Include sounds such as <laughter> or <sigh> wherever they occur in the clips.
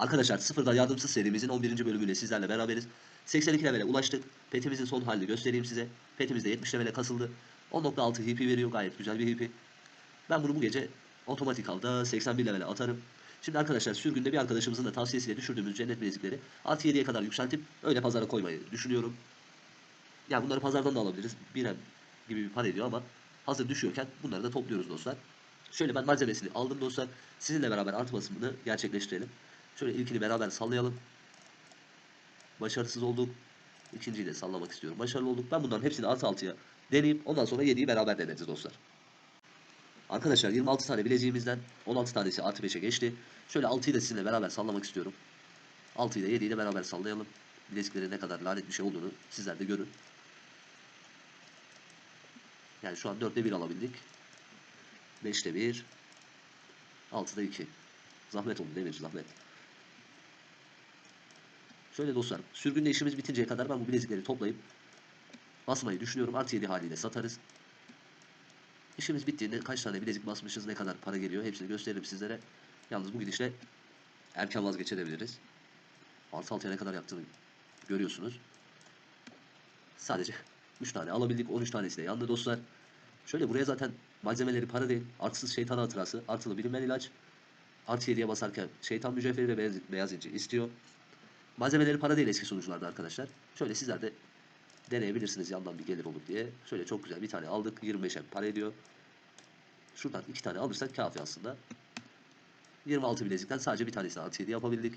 Arkadaşlar sıfırdan yardımsız serimizin 11. bölümüyle sizlerle beraberiz. 82 levele ulaştık. Petimizin son halini göstereyim size. Petimiz de 70 levele kasıldı. 10.6 HP veriyor. Gayet güzel bir HP. Ben bunu bu gece otomatik alda 81 levele atarım. Şimdi arkadaşlar sürgünde bir arkadaşımızın da tavsiyesiyle düşürdüğümüz cennet bilezikleri artı 7'ye kadar yükseltip öyle pazara koymayı düşünüyorum. Yani bunları pazardan da alabiliriz. Birem gibi bir para ediyor ama hazır düşüyorken bunları da topluyoruz dostlar. Şöyle ben malzemesini aldım dostlar. Sizinle beraber artmasını gerçekleştirelim. Şöyle ilkini beraber sallayalım. Başarısız olduk. İkinciyi de sallamak istiyorum. Başarılı olduk. Ben bunların hepsini artı altıya deneyip ondan sonra 7'yi beraber deneriz dostlar. Arkadaşlar 26 tane bileziğimizden 16 tanesi artı 5'e geçti. Şöyle 6'yı da sizinle beraber sallamak istiyorum. 6'yı da 7'yi de beraber sallayalım. Bileziklerin ne kadar lanet bir şey olduğunu sizler de görün. Yani şu an 4'te 1 alabildik. 5'te 1. 6'da 2. Zahmet oldu mi? Zahmet. Şöyle dostlar, sürgünde işimiz bitinceye kadar ben bu bilezikleri toplayıp basmayı düşünüyorum. Artı 7 haliyle satarız. İşimiz bittiğinde kaç tane bilezik basmışız, ne kadar para geliyor hepsini gösteririm sizlere. Yalnız bu gidişle erken vazgeçebiliriz. Artı altıya ne kadar yaptığını görüyorsunuz. Sadece 3 tane alabildik, 13 tanesi de yandı dostlar. Şöyle buraya zaten malzemeleri para değil, artısız şeytan hatırası, artılı bilinmeyen ilaç. Artı 7'ye basarken şeytan mücevheri ve beyaz, beyaz inci istiyor. Malzemeleri para değil eski sunucularda arkadaşlar. Şöyle sizler de deneyebilirsiniz yandan bir gelir olur diye. Şöyle çok güzel bir tane aldık. 25'e para ediyor. Şuradan iki tane alırsak kafi aslında. 26 bilezikten sadece bir tanesini artı 7 yapabildik.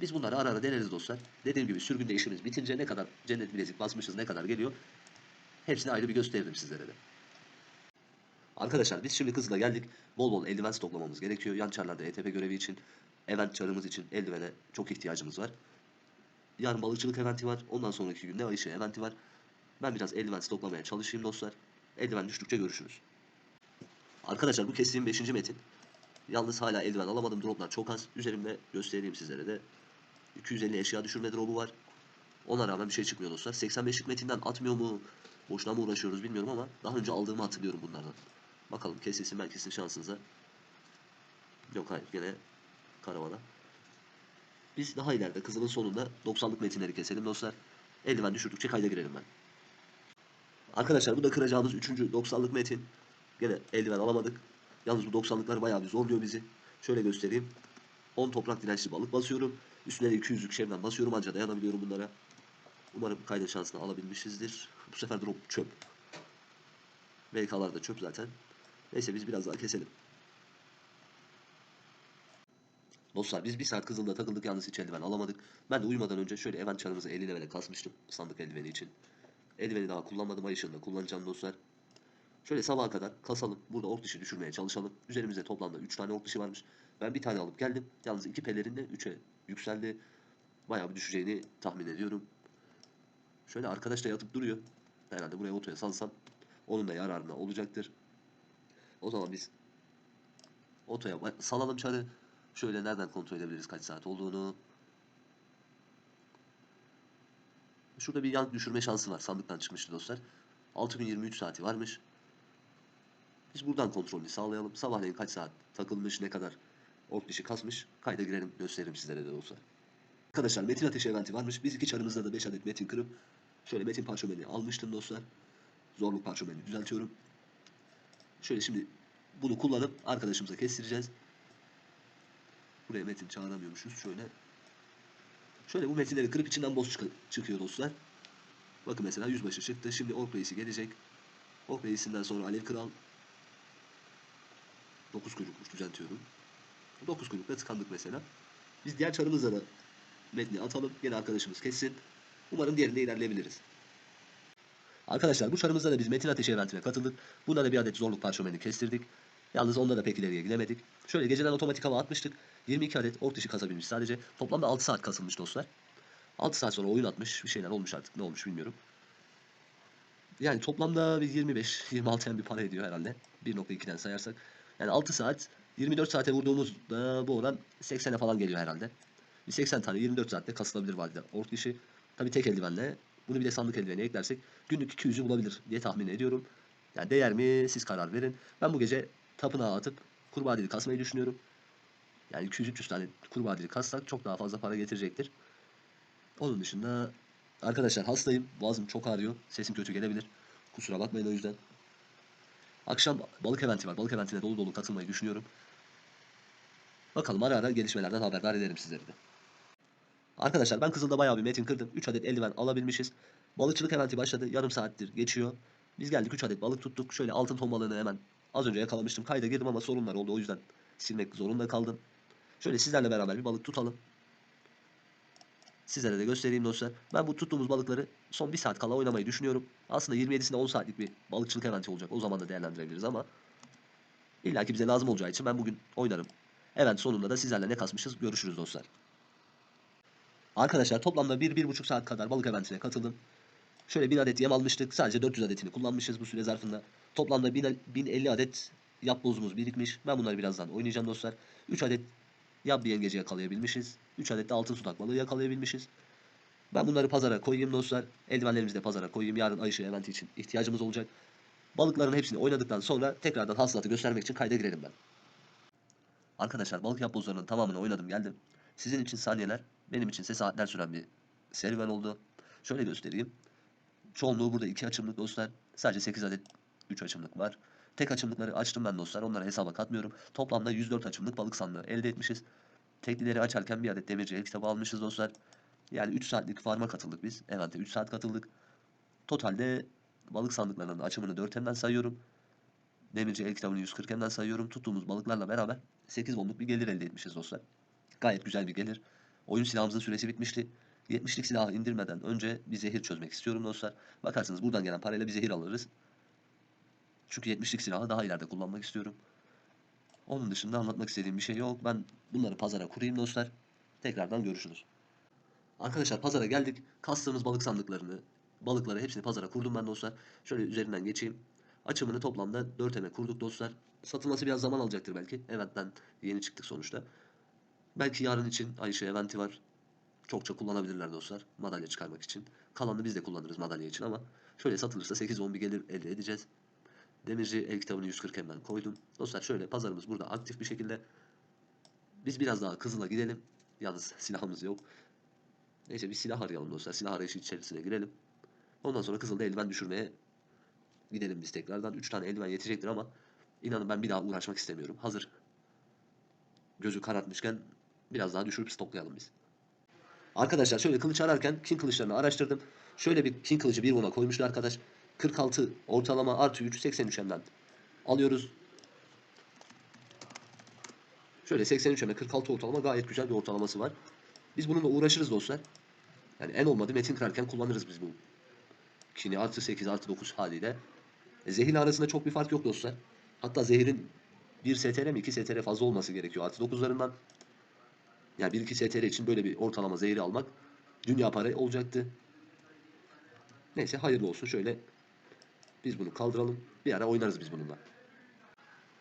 Biz bunları ara ara deneriz dostlar. Dediğim gibi sürgünde işimiz bitince ne kadar cennet bilezik basmışız ne kadar geliyor. Hepsini ayrı bir gösteririm sizlere de. Arkadaşlar biz şimdi hızla geldik. Bol bol eldiven stoklamamız gerekiyor. Yan çarlarda ETP görevi için, event çarımız için eldivene çok ihtiyacımız var. Yarın balıkçılık eventi var. Ondan sonraki günde ay ışığı eventi var. Ben biraz eldiven stoklamaya çalışayım dostlar. Eldiven düştükçe görüşürüz. Arkadaşlar bu kestiğim 5. metin. Yalnız hala eldiven alamadım. Droplar çok az. Üzerimde göstereyim sizlere de. 250 eşya düşürme drop'u var. Ona rağmen bir şey çıkmıyor dostlar. 85'lik metinden atmıyor mu? Boşuna mı uğraşıyoruz bilmiyorum ama daha önce aldığımı hatırlıyorum bunlardan. Bakalım kesilsin ben kesin şansınıza. Yok hayır gene karavana. Biz daha ileride kızılın sonunda 90'lık metinleri keselim dostlar. Eldiven düşürdükçe kayda girelim ben. Arkadaşlar bu da kıracağımız 3. 90'lık metin. Gene eldiven alamadık. Yalnız bu 90'lıklar bayağı bir zorluyor bizi. Şöyle göstereyim. 10 toprak dirençli balık basıyorum. Üstüne de 200'lük şevden basıyorum anca dayanabiliyorum bunlara. Umarım kayda şansını alabilmişizdir. Bu sefer drop çöp. VK'lar da çöp zaten. Neyse biz biraz daha keselim. Dostlar biz bir saat Kızıl'da takıldık yalnız hiç eldiven alamadık. Ben de uyumadan önce şöyle event çarımızı 50 levele kasmıştım sandık eldiveni için. Eldiveni daha kullanmadım ay ışığında kullanacağım dostlar. Şöyle sabaha kadar kasalım. Burada ork dişi düşürmeye çalışalım. Üzerimizde toplamda 3 tane ork dişi varmış. Ben bir tane alıp geldim. Yalnız iki pelerinle 3'e yükseldi. Bayağı bir düşeceğini tahmin ediyorum. Şöyle arkadaş da yatıp duruyor. Herhalde buraya otoya salsam onun da yararına olacaktır. O zaman biz otoya salalım çarı. Şöyle nereden kontrol edebiliriz kaç saat olduğunu. Şurada bir yan düşürme şansı var. Sandıktan çıkmıştı dostlar. 6 gün 23 saati varmış. Biz buradan kontrolünü sağlayalım. Sabahleyin kaç saat takılmış, ne kadar ork dişi kasmış. Kayda girelim gösteririm sizlere de dostlar. Arkadaşlar metin ateşi eventi varmış. Biz iki çarımızda da 5 adet metin kırıp şöyle metin parşömeni almıştım dostlar. Zorluk parşömeni düzeltiyorum. Şöyle şimdi bunu kullanıp arkadaşımıza kestireceğiz. Buraya metin çağıramıyormuşuz. Şöyle. Şöyle bu metinleri kırıp içinden boss çık- çıkıyor dostlar. Bakın mesela yüzbaşı çıktı. Şimdi Ork Reis'i gelecek. Ork Reis'inden sonra Alev Kral. 9 kuyrukmuş düzeltiyorum. 9 kuyrukla tıkandık mesela. Biz diğer çarımızla da metni atalım. Yine arkadaşımız kessin. Umarım diğerinde ilerleyebiliriz. Arkadaşlar bu çarımızda da biz metin ateşi eventine katıldık. Bunda da bir adet zorluk parşömeni kestirdik. Yalnız onda da pek ileriye gidemedik. Şöyle geceden otomatik hava atmıştık. 22 adet ork dışı kasabilmiş sadece. Toplamda 6 saat kasılmış dostlar. 6 saat sonra oyun atmış. Bir şeyler olmuş artık. Ne olmuş bilmiyorum. Yani toplamda bir 25-26 yani bir para ediyor herhalde. 1.2'den sayarsak. Yani 6 saat 24 saate vurduğumuzda bu oran 80'e falan geliyor herhalde. Bir 80 tane 24 saatte kasılabilir vadide ork dişi. Tabi tek eldivenle. Bunu bir de sandık eldiveni eklersek günlük 200'ü bulabilir diye tahmin ediyorum. Yani değer mi siz karar verin. Ben bu gece tapınağa atıp kurbağa dili kasmayı düşünüyorum. Yani 200-300 tane kurbağa dili kassak çok daha fazla para getirecektir. Onun dışında arkadaşlar hastayım. Boğazım çok ağrıyor. Sesim kötü gelebilir. Kusura bakmayın o yüzden. Akşam balık eventi var. Balık eventine dolu dolu katılmayı düşünüyorum. Bakalım ara ara gelişmelerden haberdar ederim sizleri de. Arkadaşlar ben Kızıl'da bayağı bir metin kırdım. 3 adet eldiven alabilmişiz. Balıkçılık eventi başladı. Yarım saattir geçiyor. Biz geldik 3 adet balık tuttuk. Şöyle altın ton balığını hemen az önce yakalamıştım. Kayda girdim ama sorunlar oldu. O yüzden silmek zorunda kaldım. Şöyle sizlerle beraber bir balık tutalım. Sizlere de göstereyim dostlar. Ben bu tuttuğumuz balıkları son 1 saat kala oynamayı düşünüyorum. Aslında 27'sinde 10 saatlik bir balıkçılık eventi olacak. O zaman da değerlendirebiliriz ama illa ki bize lazım olacağı için ben bugün oynarım. Event sonunda da sizlerle ne kasmışız görüşürüz dostlar. Arkadaşlar toplamda 1-1,5 saat kadar balık eventine katıldım. Şöyle 1000 adet yem almıştık. Sadece 400 adetini kullanmışız bu süre zarfında. Toplamda 1000 1050 adet yap bozumuz birikmiş. Ben bunları birazdan oynayacağım dostlar. 3 adet yap bir yengeci yakalayabilmişiz. 3 adet de altın sudak balığı yakalayabilmişiz. Ben bunları pazara koyayım dostlar. Eldivenlerimizi de pazara koyayım. Yarın Ayşe eventi için ihtiyacımız olacak. Balıkların hepsini oynadıktan sonra tekrardan hasılatı göstermek için kayda girelim ben. Arkadaşlar balık yapbozlarının tamamını oynadım geldim. Sizin için saniyeler, benim için ise saatler süren bir serüven oldu. Şöyle göstereyim. Çoğunluğu burada iki açımlık dostlar. Sadece 8 adet 3 açımlık var. Tek açımlıkları açtım ben dostlar. Onları hesaba katmıyorum. Toplamda 104 açımlık balık sandığı elde etmişiz. Teklileri açarken bir adet demirci el kitabı almışız dostlar. Yani 3 saatlik farma katıldık biz. Event'e 3 saat katıldık. Totalde balık sandıklarının açımını 4 hemden sayıyorum. Demirci el kitabını 140 hemden sayıyorum. Tuttuğumuz balıklarla beraber 8 wonluk bir gelir elde etmişiz dostlar. Gayet güzel bir gelir. Oyun silahımızın süresi bitmişti. 70'lik silahı indirmeden önce bir zehir çözmek istiyorum dostlar. Bakarsınız buradan gelen parayla bir zehir alırız. Çünkü 70'lik silahı daha ileride kullanmak istiyorum. Onun dışında anlatmak istediğim bir şey yok. Ben bunları pazara kurayım dostlar. Tekrardan görüşürüz. Arkadaşlar pazara geldik. Kastığımız balık sandıklarını, balıkları hepsini pazara kurdum ben dostlar. Şöyle üzerinden geçeyim. Açımını toplamda 4 eme kurduk dostlar. Satılması biraz zaman alacaktır belki. Eventten yeni çıktık sonuçta. Belki yarın için Ayşe eventi var. Çokça kullanabilirler dostlar. Madalya çıkarmak için. Kalanını biz de kullanırız madalya için ama şöyle satılırsa 8-10 bir gelir elde edeceğiz. Demirci el kitabını 140 hemden koydum. Dostlar şöyle pazarımız burada aktif bir şekilde. Biz biraz daha Kızıl'a gidelim. Yalnız silahımız yok. Neyse bir silah arayalım dostlar. Silah arayışı içerisine girelim. Ondan sonra Kızıl'da eldiven düşürmeye gidelim biz tekrardan. 3 tane eldiven yetecektir ama inanın ben bir daha uğraşmak istemiyorum. Hazır gözü karartmışken biraz daha düşürüp stoklayalım biz. Arkadaşlar şöyle kılıç ararken King kılıçlarını araştırdım. Şöyle bir King kılıcı bir ona koymuştu arkadaş. 46 ortalama artı 3 83 hemden alıyoruz. Şöyle 83 heme 46 ortalama gayet güzel bir ortalaması var. Biz bununla uğraşırız dostlar. Yani en olmadı metin kırarken kullanırız biz bu. Kini artı 8 artı 9 haliyle. E, zehirle arasında çok bir fark yok dostlar. Hatta zehirin 1 STR mi 2 STR fazla olması gerekiyor artı 9'larından. Yani 1-2 STR için böyle bir ortalama zehri almak dünya para olacaktı. Neyse hayırlı olsun şöyle biz bunu kaldıralım. Bir ara oynarız biz bununla.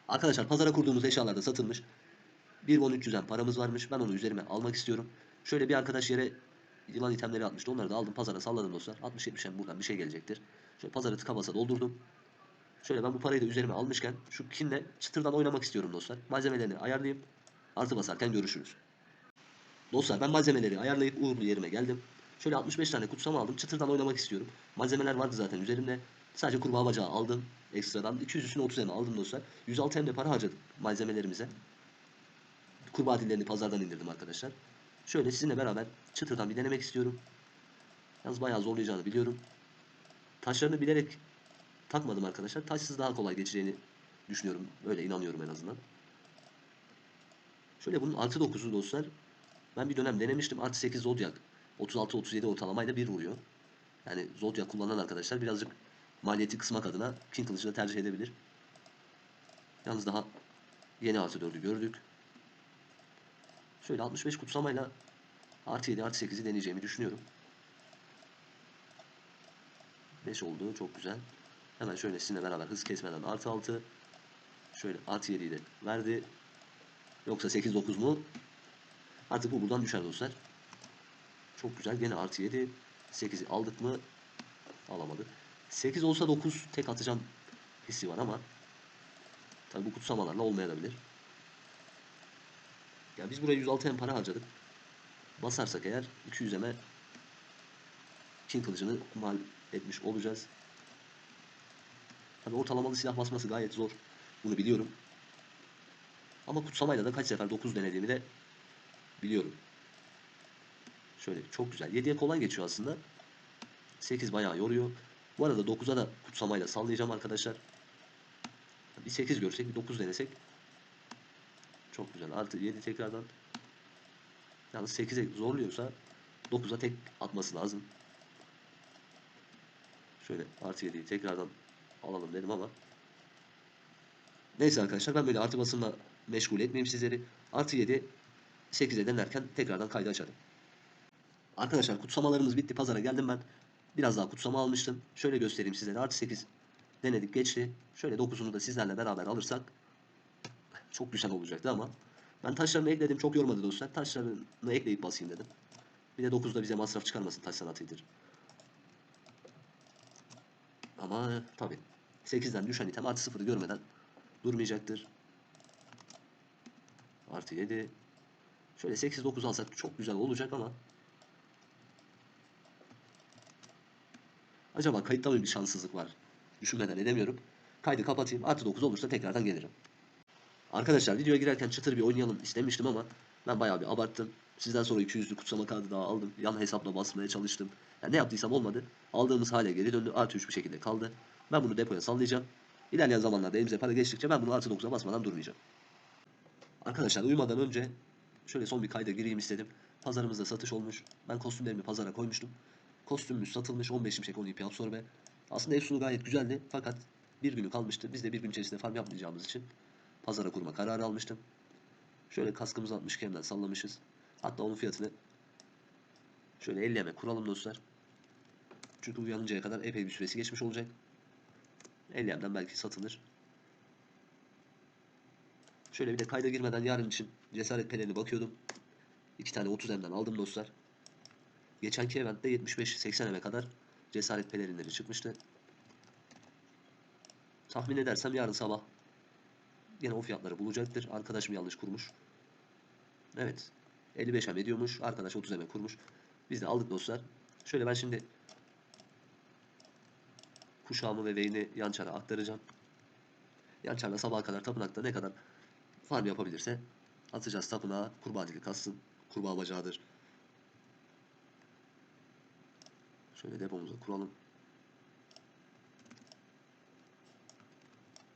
Arkadaşlar pazara kurduğumuz eşyalar da satılmış. 1.1300'den paramız varmış. Ben onu üzerime almak istiyorum. Şöyle bir arkadaş yere yılan itemleri atmıştı. Onları da aldım pazara salladım dostlar. 60-70 hem buradan bir şey gelecektir. Şöyle pazarı tıka basa doldurdum. Şöyle ben bu parayı da üzerime almışken şu kinle çıtırdan oynamak istiyorum dostlar. Malzemelerini ayarlayayım. Artı basarken görüşürüz. Dostlar ben malzemeleri ayarlayıp uğurlu yerime geldim. Şöyle 65 tane kutsama aldım. Çıtırdan oynamak istiyorum. Malzemeler vardı zaten üzerimde. Sadece kurbağa bacağı aldım. Ekstradan 200 üstüne 30 hem aldım dostlar. 106 hem de para harcadım malzemelerimize. Kurbağa dillerini pazardan indirdim arkadaşlar. Şöyle sizinle beraber çıtırdan bir denemek istiyorum. Yalnız bayağı zorlayacağını biliyorum. Taşlarını bilerek takmadım arkadaşlar. Taşsız daha kolay geçeceğini düşünüyorum. Öyle inanıyorum en azından. Şöyle bunun artı 9'u dostlar. Ben bir dönem denemiştim. Artı 8 Zodiac. 36-37 ortalamayla 1 vuruyor. Yani Zodiac kullanan arkadaşlar birazcık maliyeti kısmak adına King kılıcını tercih edebilir. Yalnız daha yeni artı 4'ü gördük. Şöyle 65 kutsamayla artı 7 artı 8'i deneyeceğimi düşünüyorum. 5 oldu çok güzel. Hemen şöyle sizinle beraber hız kesmeden artı 6. Şöyle artı 7'yi de verdi. Yoksa 8-9 mu? Artık bu buradan düşer dostlar. Çok güzel. Gene artı 7. 8'i aldık mı? Alamadık. 8 olsa 9 tek atacağım hissi var ama tabi bu kutsamalarla olmayabilir. Ya biz buraya 106 hem para harcadık. Basarsak eğer 200 eme Çin kılıcını mal etmiş olacağız. Tabii ortalamalı silah basması gayet zor. Bunu biliyorum. Ama kutsamayla da kaç sefer 9 denediğimi de biliyorum. Şöyle çok güzel. 7'ye kolay geçiyor aslında. 8 bayağı yoruyor. Bu arada 9'a da kutsamayla sallayacağım arkadaşlar. Bir 8 görsek bir 9 denesek. Çok güzel. Artı 7 tekrardan. Yalnız 8'e zorluyorsa 9'a tek atması lazım. Şöyle artı 7'yi tekrardan alalım dedim ama. Neyse arkadaşlar ben böyle artı basımla meşgul etmeyeyim sizleri. Artı 7 8'e denerken tekrardan kaydı açarım. Arkadaşlar kutsamalarımız bitti. Pazara geldim ben. Biraz daha kutsama almıştım. Şöyle göstereyim sizlere. Artı 8 denedik geçti. Şöyle 9'unu da sizlerle beraber alırsak çok güzel olacaktı ama ben taşlarını ekledim. Çok yormadı dostlar. Taşlarını ekleyip basayım dedim. Bir de 9'da bize masraf çıkarmasın taş sanatıdır. Ama tabi 8'den düşen item artı 0'ı görmeden durmayacaktır. Artı 7. Şöyle 8-9 alsak çok güzel olacak ama Acaba kayıtta mı bir şanssızlık var? Düşünmeden edemiyorum. Kaydı kapatayım. Artı 9 olursa tekrardan gelirim. Arkadaşlar videoya girerken çıtır bir oynayalım istemiştim ama ben bayağı bir abarttım. Sizden sonra 200'lü kutsama kartı daha aldım. Yan hesapla basmaya çalıştım. Yani ne yaptıysam olmadı. Aldığımız hale geri döndü. Artı 3 bir şekilde kaldı. Ben bunu depoya sallayacağım. İlerleyen zamanlarda elimize para geçtikçe ben bunu artı 9'a basmadan durmayacağım. Arkadaşlar uyumadan önce şöyle son bir kayda gireyim istedim. Pazarımızda satış olmuş. Ben kostümlerimi pazara koymuştum. Kostümümüz satılmış 15 şimşek 10 ipi absorbe. Aslında Efsun'u gayet güzeldi fakat bir günü kalmıştı. Biz de bir gün içerisinde farm yapmayacağımız için pazara kurma kararı almıştım. Şöyle kaskımızı 60 kemden sallamışız. Hatta onun fiyatını şöyle 50 eme kuralım dostlar. Çünkü uyanıncaya kadar epey bir süresi geçmiş olacak. 50 emden belki satılır. Şöyle bir de kayda girmeden yarın için cesaret pelerini bakıyordum. İki tane 30 emden aldım dostlar. Geçenki eventte 75-80 eme kadar cesaret pelerinleri çıkmıştı. Tahmin edersem yarın sabah yine o fiyatları bulacaktır. Arkadaşım yanlış kurmuş. Evet. 55 em ediyormuş. Arkadaş 30 eme kurmuş. Biz de aldık dostlar. Şöyle ben şimdi kuşağımı ve veyni yançara aktaracağım. Yançarla sabaha kadar tapınakta ne kadar farm yapabilirse atacağız tapınağa. Kurbağa dili kassın. Kurbağa bacağıdır. Şöyle depomuza kuralım.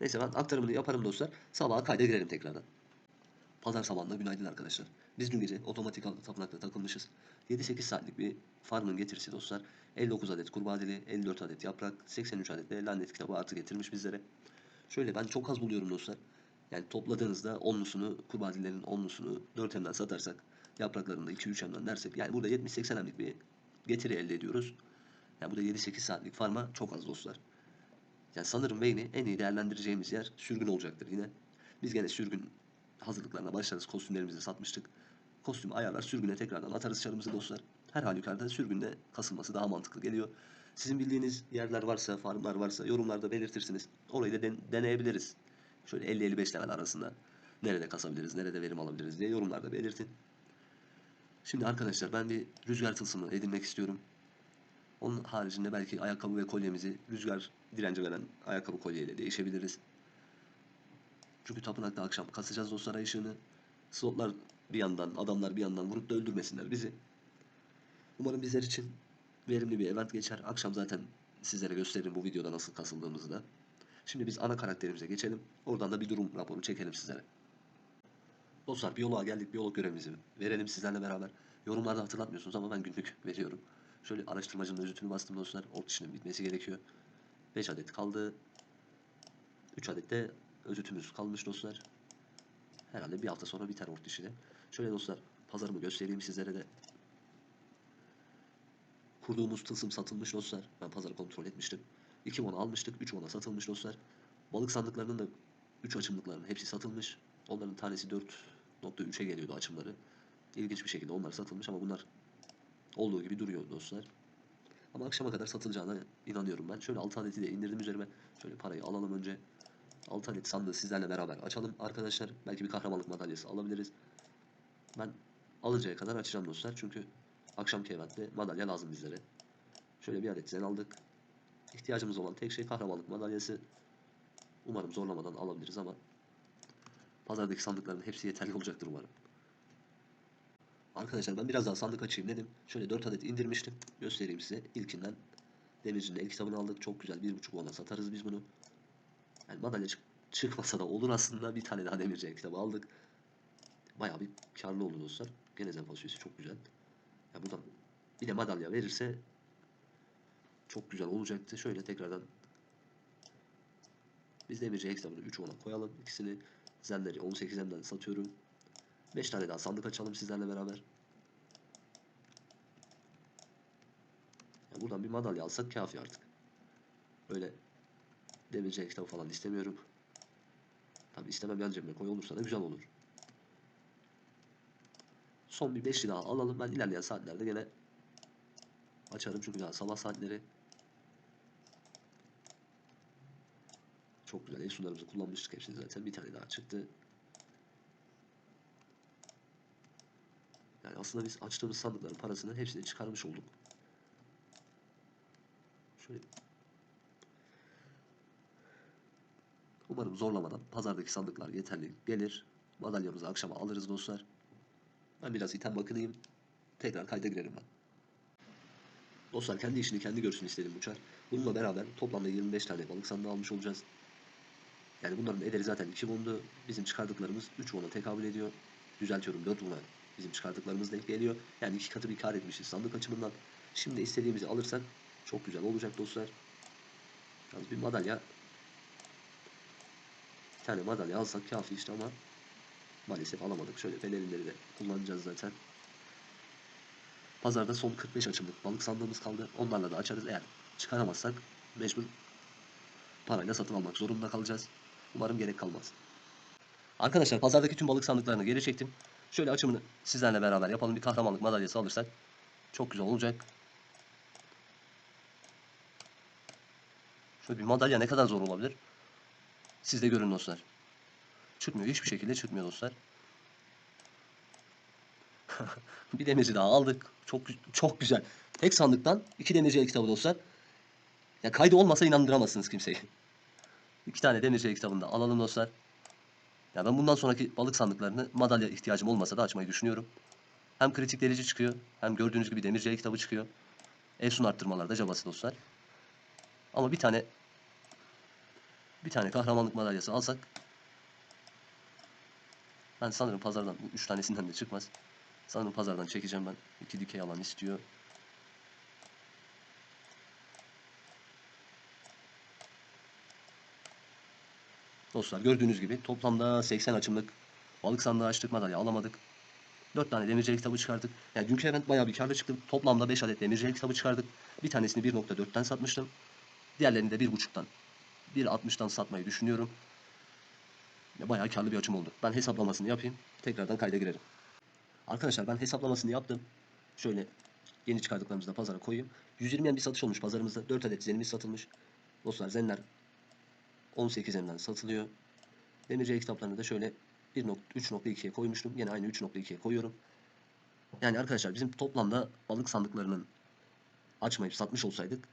Neyse ben aktarımını yaparım dostlar. Sabaha kayda girelim tekrardan. Pazar sabahında günaydın arkadaşlar. Biz dün gece otomatik tapınakta takılmışız. 7-8 saatlik bir farmın getirisi dostlar. 59 adet kurbağa dili, 54 adet yaprak, 83 adet de lanet kitabı artı getirmiş bizlere. Şöyle ben çok az buluyorum dostlar. Yani topladığınızda 10'lusunu, kurbağa dillerinin 10'lusunu 4 hemden satarsak, yapraklarını da 2-3 hemden dersek yani burada 70-80 hemlik bir getiri elde ediyoruz. Yani bu da 7-8 saatlik farma çok az dostlar. Yani sanırım Vayne'i en iyi değerlendireceğimiz yer sürgün olacaktır yine. Biz gene sürgün hazırlıklarına başlarız. Kostümlerimizi satmıştık. Kostüm ayarlar sürgüne tekrardan atarız çarımızı dostlar. Her halükarda sürgünde kasılması daha mantıklı geliyor. Sizin bildiğiniz yerler varsa, farmlar varsa yorumlarda belirtirsiniz. Orayı da den- deneyebiliriz. Şöyle 50-55 level arasında nerede kasabiliriz, nerede verim alabiliriz diye yorumlarda belirtin. Şimdi arkadaşlar ben bir rüzgar tılsımı edinmek istiyorum. Onun haricinde belki ayakkabı ve kolyemizi rüzgar direnci veren ayakkabı kolyeyle değişebiliriz. Çünkü tapınakta akşam kasacağız dostlar ışığını. Slotlar bir yandan, adamlar bir yandan vurup da öldürmesinler bizi. Umarım bizler için verimli bir event geçer. Akşam zaten sizlere gösteririm bu videoda nasıl kasıldığımızı da. Şimdi biz ana karakterimize geçelim. Oradan da bir durum raporu çekelim sizlere. Dostlar biyoloğa geldik. Biyolog görevimizi verelim sizlerle beraber. Yorumlarda hatırlatmıyorsunuz ama ben günlük <laughs> veriyorum. Şöyle araştırmacının özütünü bastım dostlar. Ort işinin bitmesi gerekiyor. 5 adet kaldı. 3 adet de özütümüz kalmış dostlar. Herhalde bir hafta sonra biter ort işi de. Şöyle dostlar pazarımı göstereyim sizlere de. Kurduğumuz tılsım satılmış dostlar. Ben pazarı kontrol etmiştim. 2 won almıştık. 3 won'a satılmış dostlar. Balık sandıklarının da 3 açımlıklarının hepsi satılmış. Onların tanesi 4.3'e geliyordu açımları. İlginç bir şekilde onlar satılmış ama bunlar olduğu gibi duruyor dostlar. Ama akşama kadar satılacağına inanıyorum ben. Şöyle 6 adeti de indirdim üzerime. Şöyle parayı alalım önce. 6 adet sandığı sizlerle beraber açalım arkadaşlar. Belki bir kahramanlık madalyası alabiliriz. Ben alıncaya kadar açacağım dostlar. Çünkü akşamki eventte madalya lazım bizlere. Şöyle bir adet zen aldık. İhtiyacımız olan tek şey kahramanlık madalyası. Umarım zorlamadan alabiliriz ama pazardaki sandıkların hepsi yeterli olacaktır umarım. Arkadaşlar ben biraz daha sandık açayım dedim. Şöyle 4 adet indirmiştim. Göstereyim size. İlkinden Demirci'nin el kitabını aldık. Çok güzel. 1.5 ona satarız biz bunu. Yani madalya çık- çıkmasa da olur aslında. Bir tane daha Demirci el kitabı aldık. Bayağı bir karlı oldu dostlar. Gene fasulyesi çok güzel. Ya buradan bir de madalya verirse çok güzel olacaktı. Şöyle tekrardan biz Demirci el kitabını 3 ona koyalım. İkisini zenleri 18'den satıyorum. 5 tane daha sandık açalım sizlerle beraber. Ya buradan bir madalya alsak kafi artık. Öyle demirci kitabı falan istemiyorum. Tabi istemem yan cebime koy olursa da güzel olur. Son bir beşli daha alalım. Ben ilerleyen saatlerde gene açarım çünkü daha sabah saatleri. Çok güzel. Efsunlarımızı kullanmıştık hepsini zaten. Bir tane daha çıktı. Yani aslında biz açtığımız sandıkların parasını hepsini çıkarmış olduk. Şöyle Umarım zorlamadan pazardaki sandıklar yeterli gelir. Madalyamızı akşama alırız dostlar. Ben biraz item bakınayım. Tekrar kayda girerim ben. Dostlar kendi işini kendi görsün istedim uçar. Bununla beraber toplamda 25 tane balık sandığı almış olacağız. Yani bunların ederi zaten 2 won'du. Bizim çıkardıklarımız 3 won'a tekabül ediyor. Düzeltiyorum 4 won'a bizim çıkardıklarımız denk geliyor. Yani iki katı bir kar etmişiz sandık açımından. Şimdi istediğimizi alırsak çok güzel olacak dostlar. Yalnız bir madalya bir tane madalya alsak kafi işte ama maalesef alamadık. Şöyle pelerinleri de kullanacağız zaten. Pazarda son 45 açımlık balık sandığımız kaldı. Onlarla da açarız. Eğer çıkaramazsak mecbur parayla satın almak zorunda kalacağız. Umarım gerek kalmaz. Arkadaşlar pazardaki tüm balık sandıklarını geri çektim. Şöyle açımını sizlerle beraber yapalım. Bir kahramanlık madalyası alırsak çok güzel olacak. Şöyle bir madalya ne kadar zor olabilir? Siz de görün dostlar. Çıkmıyor. Hiçbir şekilde çıkmıyor dostlar. <laughs> bir demirci daha aldık. Çok çok güzel. Tek sandıktan iki demirci el kitabı dostlar. Ya kaydı olmasa inandıramazsınız kimseyi. İki tane demirci el kitabını da alalım dostlar. Ya ben bundan sonraki balık sandıklarını madalya ihtiyacım olmasa da açmayı düşünüyorum. Hem kritik delici çıkıyor, hem gördüğünüz gibi demirci el kitabı çıkıyor. Efsun arttırmalar da cabası dostlar. Ama bir tane bir tane kahramanlık madalyası alsak ben sanırım pazardan bu üç tanesinden de çıkmaz. Sanırım pazardan çekeceğim ben. İki dikey alan istiyor. Dostlar gördüğünüz gibi toplamda 80 açımlık balık sandığı açtık madalya alamadık. 4 tane demircilik kitabı çıkardık. Yani dünkü event bayağı bir karlı çıktı. Toplamda 5 adet demircilik kitabı çıkardık. Bir tanesini 1.4'ten satmıştım. Diğerlerini de 1.5'tan 1.60'tan satmayı düşünüyorum. Ya Bayağı karlı bir açım oldu. Ben hesaplamasını yapayım. Tekrardan kayda girerim. Arkadaşlar ben hesaplamasını yaptım. Şöyle yeni çıkardıklarımızı da pazara koyayım. 120 yen bir satış olmuş pazarımızda. 4 adet zenimiz satılmış. Dostlar zenler 18 yenden satılıyor. Demirci kitaplarını da şöyle 1.3.2'ye koymuştum. Yine aynı 3.2'ye koyuyorum. Yani arkadaşlar bizim toplamda balık sandıklarının açmayıp satmış olsaydık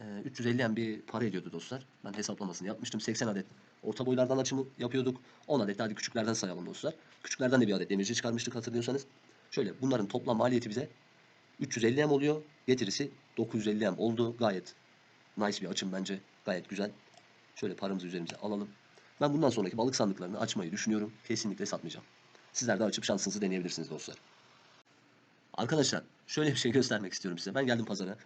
eee, 350 yen bir para ediyordu dostlar. Ben hesaplamasını yapmıştım. 80 adet orta boylardan açımı yapıyorduk. 10 adet de hadi küçüklerden sayalım dostlar. Küçüklerden de bir adet demirci çıkarmıştık hatırlıyorsanız. Şöyle bunların toplam maliyeti bize 350 M oluyor. Getirisi 950 M oldu. Gayet nice bir açım bence. Gayet güzel. Şöyle paramızı üzerimize alalım. Ben bundan sonraki balık sandıklarını açmayı düşünüyorum. Kesinlikle satmayacağım. Sizler de açıp şansınızı deneyebilirsiniz dostlar. Arkadaşlar şöyle bir şey göstermek istiyorum size. Ben geldim pazara.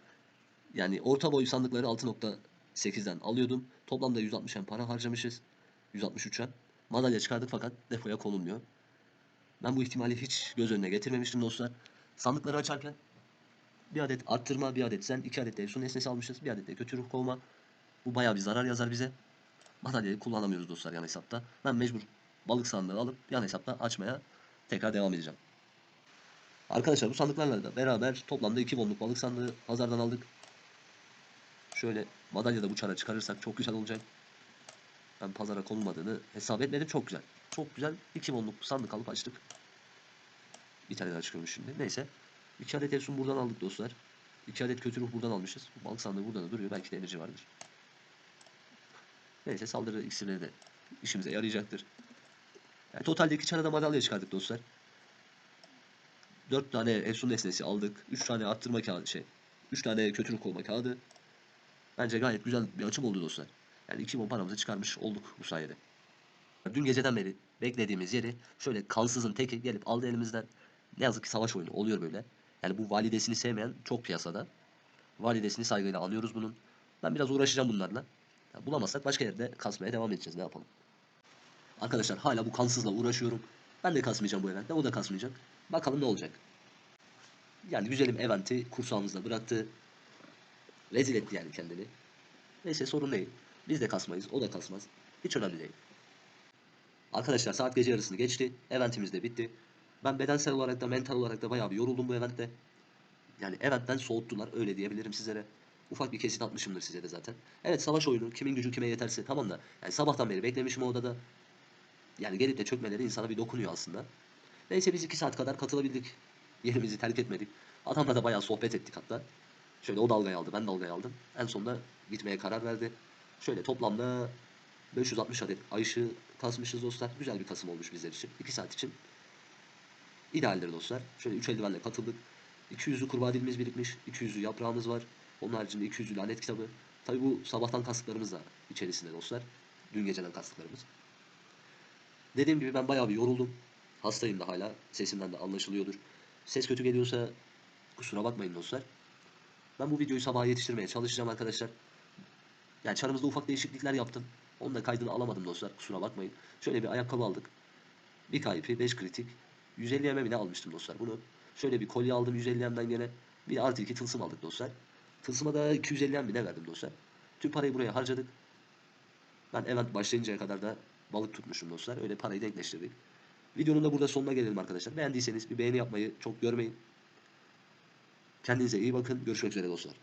Yani orta boy sandıkları 6.8'den alıyordum. Toplamda 160 hem para harcamışız. 163 hem. Madalya çıkardık fakat depoya konulmuyor. Ben bu ihtimali hiç göz önüne getirmemiştim dostlar. Sandıkları açarken bir adet arttırma, bir adet sen, iki adet de Efsun nesnesi almışız. Bir adet de kötü ruh kovma. Bu bayağı bir zarar yazar bize. Madalyayı kullanamıyoruz dostlar yan hesapta. Ben mecbur balık sandığı alıp yan hesapta açmaya tekrar devam edeceğim. Arkadaşlar bu sandıklarla da beraber toplamda 2 bonluk balık sandığı pazardan aldık. Şöyle madalya da bu çara çıkarırsak çok güzel olacak. Ben pazara konulmadığını hesap etmedim. Çok güzel. Çok güzel 2 bonluk sandık alıp açtık. Bir tane daha çıkıyormuş şimdi. Neyse. İki adet Efsun buradan aldık dostlar. İki adet kötü ruh buradan almışız. Balık sandığı burada da duruyor. Belki de enerji vardır. Neyse saldırı iksirleri de işimize yarayacaktır. Yani totalde iki de madalya çıkardık dostlar. Dört tane Efsun nesnesi aldık. Üç tane arttırma kağıdı şey. Üç tane kötü ruh olma kağıdı. Bence gayet güzel bir açım oldu dostlar. Yani iki bon paramızı çıkarmış olduk bu sayede. Dün geceden beri beklediğimiz yeri şöyle kansızın teki gelip aldı elimizden. Ne yazık ki savaş oyunu oluyor böyle. Yani bu validesini sevmeyen çok piyasada. Validesini saygıyla anıyoruz bunun. Ben biraz uğraşacağım bunlarla. Bulamazsak başka yerde kasmaya devam edeceğiz. Ne yapalım? Arkadaşlar hala bu kansızla uğraşıyorum. Ben de kasmayacağım bu eventte. O da kasmayacak. Bakalım ne olacak. Yani güzelim eventi kursağımızda bıraktı. Rezil etti yani kendini. Neyse sorun değil. Biz de kasmayız. O da kasmaz. Hiç önemli değil. Arkadaşlar saat gece yarısını geçti. Eventimiz de bitti. Ben bedensel olarak da mental olarak da bayağı bir yoruldum bu eventte. Yani eventten soğuttular öyle diyebilirim sizlere. Ufak bir kesit atmışımdır size de zaten. Evet savaş oyunu kimin gücü kime yeterse tamam da yani sabahtan beri beklemişim o odada. Yani gelip de çökmeleri insana bir dokunuyor aslında. Neyse biz iki saat kadar katılabildik. Yerimizi terk etmedik. Adamla da bayağı sohbet ettik hatta. Şöyle o dalgayı aldı ben dalgayı aldım. En sonunda gitmeye karar verdi. Şöyle toplamda 560 adet ay ışığı kasmışız dostlar. Güzel bir kasım olmuş bizler için. 2 saat için. İdealdir dostlar. Şöyle 3 eldivenle katıldık. 200'lü kurbağa dilimiz birikmiş. 200'lü yaprağımız var. Onun haricinde 200'lü lanet kitabı. Tabi bu sabahtan kastıklarımız da içerisinde dostlar. Dün geceden kastıklarımız. Dediğim gibi ben bayağı bir yoruldum. Hastayım da hala. Sesimden de anlaşılıyordur. Ses kötü geliyorsa kusura bakmayın dostlar. Ben bu videoyu sabaha yetiştirmeye çalışacağım arkadaşlar. Yani çarımızda ufak değişiklikler yaptım. Onun da kaydını alamadım dostlar. Kusura bakmayın. Şöyle bir ayakkabı aldık. Bir kayıpi, 5 kritik. 150 yeme bile almıştım dostlar bunu. Şöyle bir kolye aldım 150 yemden gene. Bir artı 2 tılsım aldık dostlar. Tılsıma da 250 yem bile verdim dostlar. Tüm parayı buraya harcadık. Ben event başlayıncaya kadar da balık tutmuşum dostlar. Öyle parayı denkleştirdik. Videonun da burada sonuna gelelim arkadaşlar. Beğendiyseniz bir beğeni yapmayı çok görmeyin. Kendinize iyi bakın. Görüşmek üzere dostlar.